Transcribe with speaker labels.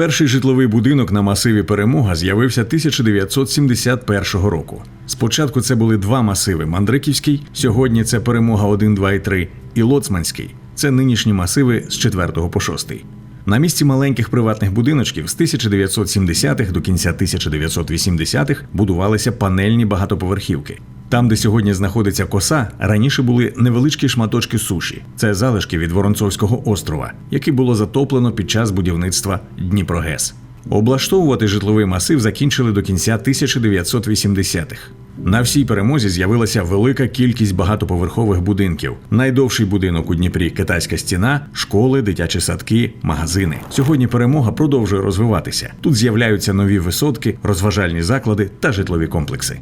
Speaker 1: Перший житловий будинок на масиві Перемога з'явився 1971 року. Спочатку це були два масиви: Мандриківський, сьогодні це Перемога 1, 2 і 3, і Лоцманський. Це нинішні масиви з 4 по 6. На місці маленьких приватних будиночків з 1970-х до кінця 1980-х будувалися панельні багатоповерхівки. Там, де сьогодні знаходиться коса, раніше були невеличкі шматочки суші. Це залишки від Воронцовського острова, який було затоплено під час будівництва Дніпрогес. Облаштовувати житловий масив закінчили до кінця 1980-х. На всій перемозі з'явилася велика кількість багатоповерхових будинків. Найдовший будинок у Дніпрі китайська стіна, школи, дитячі садки, магазини. Сьогодні перемога продовжує розвиватися. Тут з'являються нові висотки, розважальні заклади та житлові комплекси.